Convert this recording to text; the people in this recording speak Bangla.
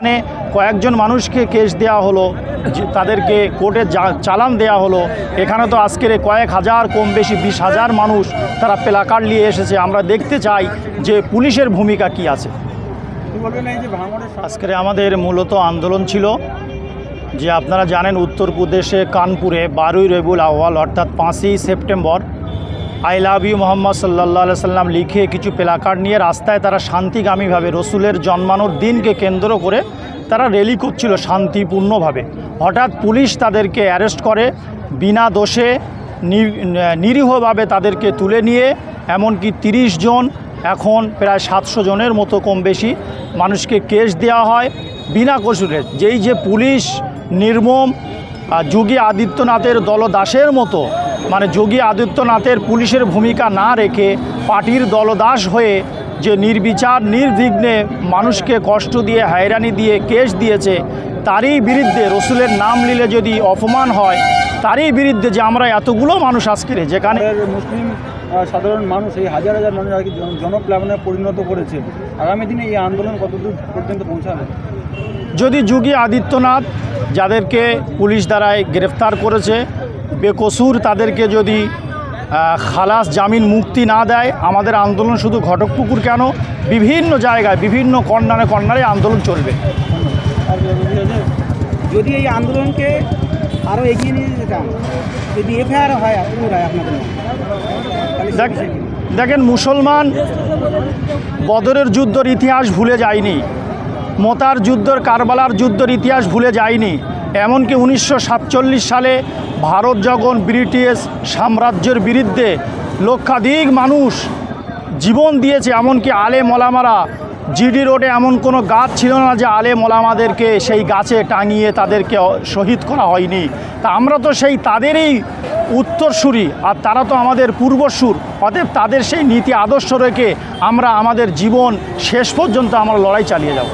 এখানে কয়েকজন মানুষকে কেস দেওয়া হলো তাদেরকে কোর্টে চালান দেওয়া হলো। এখানে তো আজকের কয়েক হাজার, কম বেশি বিশ হাজার মানুষ তারা প্লাকার্ড নিয়ে এসেছে। আমরা দেখতে চাই যে পুলিশের ভূমিকা কি আছে। আজকের আমাদের মূলত আন্দোলন ছিল যে আপনারা জানেন, উত্তরপ্রদেশে কানপুরে বারোই রবিউল আওয়াল অর্থাৎ পাঁচই September I love you Mohammad সাল্লাহ সাল্লাম লিখে কিছু প্লাকার্ড নিয়ে রাস্তায় তারা শান্তিগামীভাবে রসুলের জন্মানোর দিনকে কেন্দ্র করে তারা র্যালি করছিল শান্তিপূর্ণভাবে। হঠাৎ পুলিশ তাদেরকে অ্যারেস্ট করে, বিনা দোষে নিরীহভাবে তাদেরকে তুলে নিয়ে, এমনকি তিরিশ জন, এখন প্রায় সাতশো জনের মতো কম বেশি মানুষকে কেস দেওয়া হয় বিনা কসুরে। যেই যে পুলিশ নির্মম যোগী আদিত্যনাথের দলদাসের মতো মানে যোগী আদিত্যনাথের পুলিশের ভূমিকা না রেখে পার্টির দলদাস হয়ে যে নির্বিচার, নির্বিঘ্নে মানুষকে কষ্ট দিয়ে, হয়রানি দিয়ে কেস দিয়েছে, তারই বিরুদ্ধে রসুলের নাম নিলে যদি অপমান হয়, তারই বিরুদ্ধে যে আমরা এতগুলো মানুষ আজকের যেখানে মুসলিম সাধারণ মানুষ এই হাজার হাজার মানুষ আর কি জন- জনপ্লাবনে পরিণত করেছে। আগামী দিনে এই আন্দোলন কতদূর পর্যন্ত পৌঁছাবে? যদি যোগী আদিত্যনাথ যাদেরকে পুলিশ দ্বারায় গ্রেফতার করেছে বেকসুর তাদেরকে যদি খালাস জামিন মুক্তি না দেয় আমাদের আন্দোলন শুধু ঘটকপুকুর কেন? বিভিন্ন জায়গায় বিভিন্ন কর্নারে কর্নারে আন্দোলন চলবে। যদি এই আন্দোলনকে আরও এগিয়ে নিয়ে যেতে চান যদি এফআইআর হয় পুনরায় আপনাদের দেখেন মুসলমান বদরের যুদ্ধর ইতিহাস ভুলে যায়নি। মোতার যুদ্ধর কারবালার যুদ্ধর ইতিহাস ভুলে যায়নি। এমনকি উনিশশো সাতচল্লিশ সালে ভারত যখন ব্রিটিশ সাম্রাজ্যের বিরুদ্ধে লক্ষাধিক মানুষ জীবন দিয়েছে, এমনকি আলে মলামারা জিডি রোডে এমন কোনো গাছ ছিল না যে আলে মলামাদেরকে সেই গাছে টাঙিয়ে তাদেরকে শহীদ করা হয়নি। তা আমরা তো সেই তাদেরই উত্তরসূরি, আর তারা তো আমাদের পূর্বসূর। অতএব তাদের সেই নীতি আদর্শ রেখে আমরা আমাদের জীবন শেষ পর্যন্ত আমরা লড়াই চালিয়ে যাব।